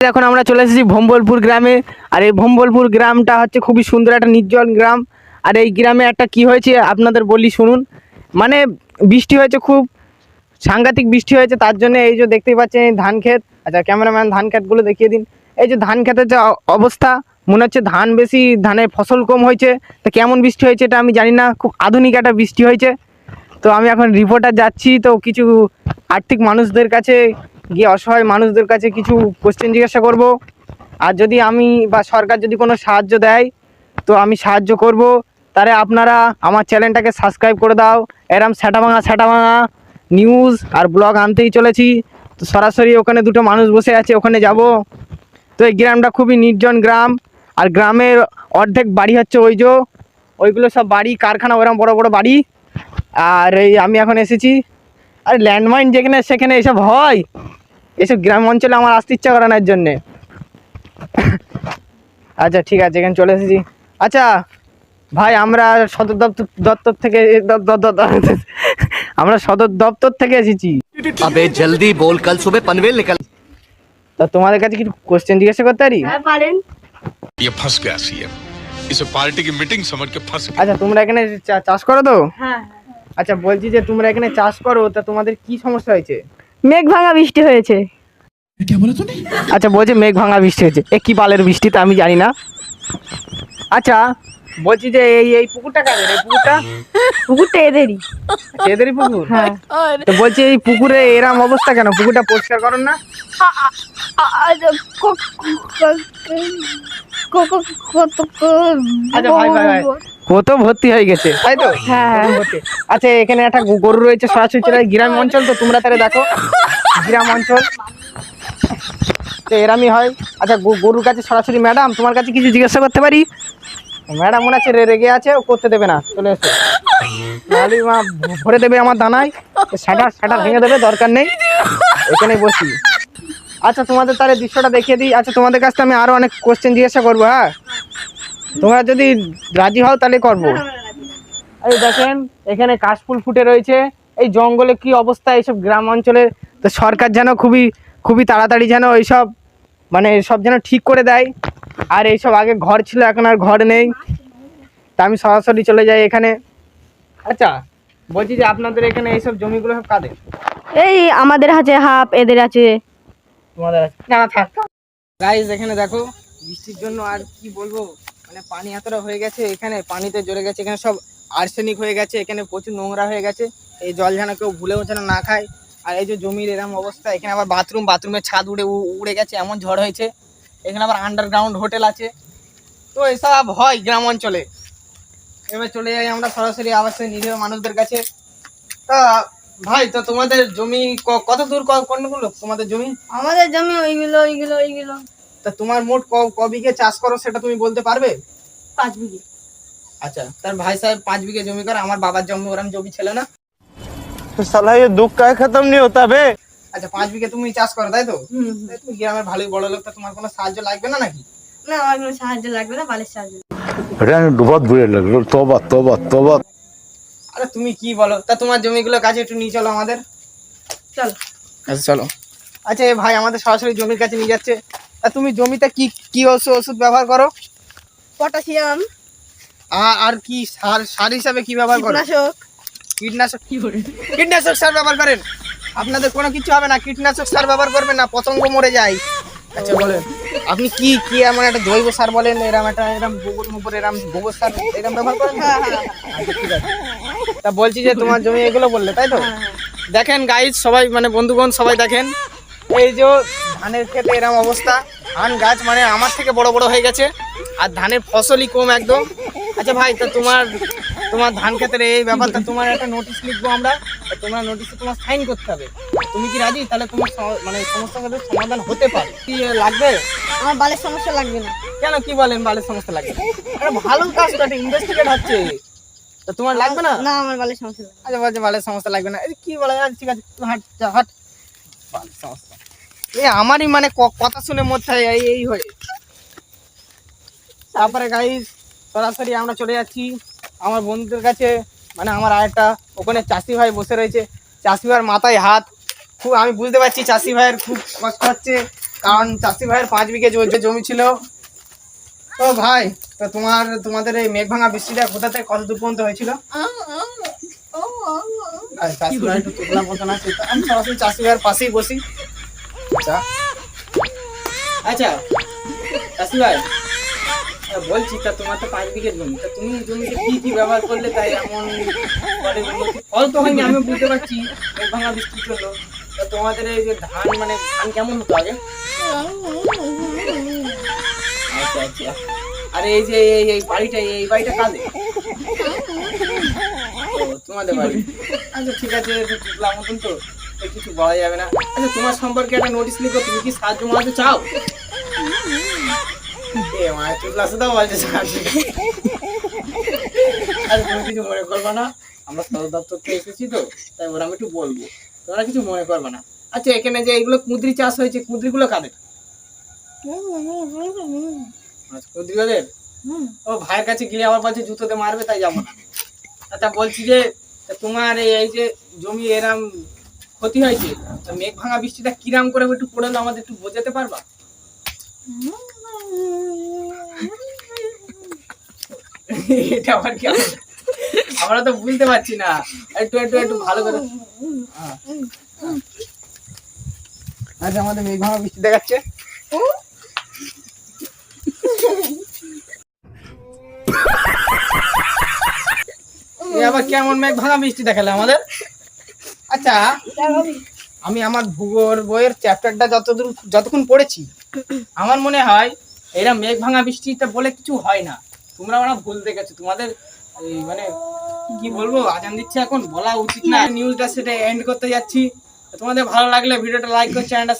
এখন আমরা চলে এসেছি ভম্বলপুর গ্রামে। আর এই ভম্বলপুর গ্রামটা হচ্ছে খুবই সুন্দর, একটা নির্জন গ্রাম। আর এই গ্রামে একটা কি হয়েছে আপনাদের বলি শুনুন। মানে বৃষ্টি হয়েছে খুব, সাংঘাতিক বৃষ্টি হয়েছে, তার জন্য এই যে দেখতেই পাচ্ছেন এই ধান ক্ষেত। আচ্ছা ক্যামেরাম্যান ধান ক্ষেতগুলো দেখিয়ে দিন। এই যে ধান ক্ষেতের যে অবস্থা, মনে হচ্ছে ধান বেশি, ধানের ফসল কম হয়েছে। তো কেমন বৃষ্টি হয়েছে এটা আমি জানি না, খুব আধুনিক একটা বৃষ্টি হয়েছে। তো আমি এখন রিপোর্টার যাচ্ছি, তো কিছু আর্থিক মানুষদের কাছে গিয়ে অসহায় মানুষদের কাছে কিছু কোশ্চেন জিজ্ঞাসা করব। আর যদি আমি বা সরকার যদি কোনো সাহায্য দেয়, তো আমি সাহায্য করব। তারে আপনারা আমার চ্যানেলটাকে সাবস্ক্রাইব করে দাও। এরম স্যাটা ভাঙা স্যাটা ভাঙা নিউজ আর ব্লগ আনতেই চলেছি। তো সরাসরি ওখানে দুটো মানুষ বসে আছে, ওখানে যাব। তো এই গ্রামটা খুবই নির্জন গ্রাম। আর গ্রামের অর্ধেক বাড়ি হচ্ছে ওই যে। ওইগুলো সব বাড়ি, কারখানা ওরকম বড় বড় বাড়ি। আর এই আমি এখন এসেছি। আর ল্যান্ডমাইন যেখানে সেখানে এসব হয়। এসব গ্রাম অঞ্চলে আমার আসতে ইচ্ছা করে না এর জন্যে আচ্ছা ঠিক আছে এখানে চলে এসেছি আচ্ছা ভাই আমরা সদর দপ্তর দপ্তর থেকে দ- দ- দ- দ- আমরা সদর দপ্তর থেকে এসেছি अबे जल्दी बोल कल सुबह पनवेल निकल তা তোমাদের কাছে কিছু কোশ্চেন জিজ্ঞাসা করতে পারি হ্যাঁ পারেন ये फंस गया सीएम इसे पार्टी की मीटिंग समझ के फंस गया আচ্ছা তোমরা এখানে চা- চাষ করো তো হ্যাঁ আচ্ছা বলছি যে তোমরা এখানে চাষ করো তা তোমাদের কি সমস্যা হয়েছে মেঘ ভাঙা বৃষ্টি হয়েছে। আচ্ছা বলছে মেঘ ভাঙা বৃষ্টি হয়েছে। এ কি বালের বৃষ্টি? তা আমি জানি না। আচ্ছা বলছি যে এই এই পুকুরটা কাদের এই পুকুরটা? পুকুরটা এদেরই। এদেরই পুকুর? হ্যাঁ। তো বলছি এই পুকুরে এরম অবস্থা কেন? পুকুরটা পরিষ্কার করেন না। আচ্ছা ভাই ভাই ভাই কত ভর্তি হয়ে গেছে। তাই তো? হ্যাঁ। আচ্ছা এখানে একটা গরু রয়েছে সরাসরি চলে গ্রাম অঞ্চল তো তোমরা তাহলে দেখো। গ্রাম অঞ্চল। তো এরামই হয়। আচ্ছা গরুর কাছে সরাসরি ম্যাডাম তোমার কাছে কিছু জিজ্ঞাসা করতে পারি? ম্যাডাম মনে আছে রেগে আছে ও করতে দেবে না। চলে এসো। নাহলে মা ভরে দেবে আমার দানায়। শাটার শাটার ভেঙে দেবে দরকার নেই। এখানে বসি। আচ্ছা তোমাদের তাহলে দৃশ্যটা দেখিয়ে দিই। আচ্ছা তোমাদের কাছ থেকে আমি আরও অনেক কোশ্চেন জিজ্ঞাসা করব হ্যাঁ? তোমরা যদি রাজি হও তাহলে করব। এই দেখেন এখানে কাশফুল ফুটে রয়েছে। এই জঙ্গলে কি অবস্থা এইসব গ্রাম অঞ্চলে? তো সরকার যেন খুবই খুবই তাড়াতাড়ি যেন এইসব মানে সব যেন ঠিক করে দেয়। আর এইসব আগে ঘর ছিল এখন আর ঘর নেই। তা আমি সরাসরি চলে যাই এখানে। আচ্ছা বলছি যে আপনাদের এখানে এইসব জমিগুলো সব কাদের? এই আমাদের আছে হাফ এদের আছে। তোমাদের আছে। না থাক গাইজ এখানে দেখো বৃষ্টির জন্য আর কি বলব? মানে পানি এতটা হয়ে গেছে, এখানে পানিতে জড়ে গেছে, এখানে সব আর্সেনিক হয়ে গেছে, এখানে প্রচুর নোংরা হয়ে গেছে। এই জল যেন কেউ ভুলেও যেন না খায়। আর এই যে জমির এরকম অবস্থা, এখানে আবার বাথরুম, বাথরুমের ছাদ উড়ে উড়ে গেছে, এমন ঝড় হয়েছে। এখানে আবার আন্ডারগ্রাউন্ড হোটেল আছে। তো এসব হয় গ্রাম অঞ্চলে। এবার চলে যাই আমরা সরাসরি আবার সেই নিরীহ মানুষদের কাছে। তা, ভাই, তো তোমাদের জমি কত দূর কোনগুলো? তোমাদের জমি? আমাদের জমি ওইগুলো ওইগুলো ওইগুলো। তা তোমার মোট ক- ক বিঘে চাষ করো সেটা তুমি বলতে পারবে পাঁচ বিঘে আচ্ছা তার ভাই সাহেব পাঁচ বিঘে জমি করে আমার বাবার জমি ওরম জমি ছিল না साला ये दुख का खत्म नहीं होता बे আচ্ছা পাঁচ বিঘে তুমি চাষ করো তাই তো হুম তাই তুমি গ্রামের ভালোই বড় লোক তা তোমার কোনো সাহায্য লাগবে না নাকি না আমার কোনো সাহায্য লাগবে না বালের সাহায্য अरे बहुत बुरे लग रहे तोबा तोबा तोबा আরে তুমি কি বলো তা তোমার জমিগুলো কাছে একটু নিয়ে চলো আমাদের চল আচ্ছা চলো আচ্ছা এ ভাই আমাদের সরাসরি জমির কাছে নিয়ে যাচ্ছে তা তুমি জমিতে কি কি ওষুধ ওষুধ ব্যবহার করো? পটাশিয়াম। আর আর কি সার সার হিসাবে কি ব্যবহার করো? কীটনাশক। কীটনাশক কীটনাশক সার ব্যবহার করেন? আপনাদের কোনো কিছু হবে না কীটনাশক সার ব্যবহার করবেন না পতঙ্গ মরে যায়। আচ্ছা বলেন। আপনি কি কি এমন একটা জৈব সার বলেন এরম একটা এরম গোবর মোবর এরম গোবর সার এরম ব্যবহার করেন? তো? আচ্ছা, ঠিক আছে। তা বলছি যে তোমার জমি এগুলো বললে তাই তো? দেখেন গাইজ সবাই মানে বন্ধুগণ সবাই দেখেন এই যে ধানের ক্ষেতে এরম অবস্থা। ধান গাছ মানে আমার থেকে বড় বড় হয়ে গেছে। আর ধানের ফসলই কম একদম। আচ্ছা ভাই তা তোমার তোমার ধান ক্ষেতের এই ব্যাপারটা তোমার একটা নোটিশ লিখব আমরা। তোমার নোটিশে তোমার সাইন করতে হবে। তুমি কি রাজি? তাহলে তোমার মানে সমস্যাগুলোর সমাধান হতে পারে। কি লাগবে? আমার বালের সমস্যা লাগবে না। কেন কি বলেন বালের সমস্যা লাগবে? আরে ভালো কাজ তো ইনভেস্টিগেট হচ্ছে। তা তোমার লাগবে না? না আমার বালের সমস্যা আচ্ছা বলছে বালের সমস্যা লাগবে না। কি বলে? আচ্ছা, ঠিক আছে হাট হাট। বালের সমস্যা। এই আমারই মানে কথা শুনে মধ্যে এই এই হয়ে। তারপরে গাইস সরাসরি আমরা চলে যাচ্ছি। আমার বন্ধুদের কাছে মানে আমার আরেকটা ওখানে চাষি ভাই বসে রয়েছে। চাষি ভাইয়ের মাথায় হাত। খুব আমি বুঝতে পারছি চাষি ভাইয়ের খুব কষ্ট হচ্ছে কারণ চাষি ভাইয়ের পাঁচ বিঘে জমি- জমি ছিল। তো ভাই তো তোমার তোমাদের এই মেঘ ভাঙা বৃষ্টিটা কোথা থেকে কত দূর পর্যন্ত হয়েছিল? চাষি ভাই একটু না আমি সরাসরি চাষি ভাইয়ের পাশেই বসি। আচ্ছা আচ্ছা চাষি ভাই বলছি, তা তোমার তো পাঁচ বিঘে জমি। তা তুমি জমিতে কি কি ব্যবহার করলে তাই এমন ফল তো হয়নি আমি বুঝতে পারছি ভাঙা বৃষ্টির জন্য। তা তোমাদের এই যে ধান মানে ধান কেমন হতো আগে? আচ্ছা আচ্ছা। আর এই যে, এই বাড়িটা এই বাড়িটা কাদের তোমাদের বাড়ি। আচ্ছা ঠিক আছে, একটু তো। কিছু বলা যাবে না। আচ্ছা তোমার সম্পর্কে একটা নোটিশ লিখো তুমি কি সাহায্য মাহায্য চাও? তুমি কিছু মনে করবে না আমরা সদর দপ্তর থেকে এসেছি তো তাই ওরা আমি একটু বলব। তোমরা কিছু মনে করবে না। আচ্ছা এখানে যে এগুলো কুঁদরি চাষ হয়েছে কুঁদরিগুলো কাদের? আচ্ছা কুঁদরি ওদের ও ভাইয়ের কাছে গিয়ে আবার বলছে জুতোতে মারবে তাই যাব না। আচ্ছা বলছি যে তোমার এই এই যে জমি এরম ক্ষতি হয়েছে মেঘ ভাঙা বৃষ্টিটা কিরাম করে একটু পড়ল, আমাদের একটু বোঝাতে পারবা? এটা আবার কি আমরা তো বুঝতে পারছি না। একটু একটু একটু ভালো করে। হ্যাঁ। আচ্ছা আমাদের মেঘ ভাঙা বৃষ্টি দেখাচ্ছে। আবার কেমন মেঘ ভাঙা বৃষ্টি দেখালে আমাদের? আচ্ছা আমি আমার ভূগোল বইয়ের চ্যাপ্টারটা যতদূর যতক্ষণ পড়েছি আমার মনে হয় এরা মেঘ ভাঙা বৃষ্টিটা বলে কিছু হয় না। তোমরা ওরা ভুল দেখেছ। তোমাদের মানে কি বলব আজান দিচ্ছে এখন বলা উচিত না। নিউজটা সেটা এন্ড করতে যাচ্ছি। তোমাদের ভালো লাগলে ভিডিওটা লাইক করে চ্যানেলটা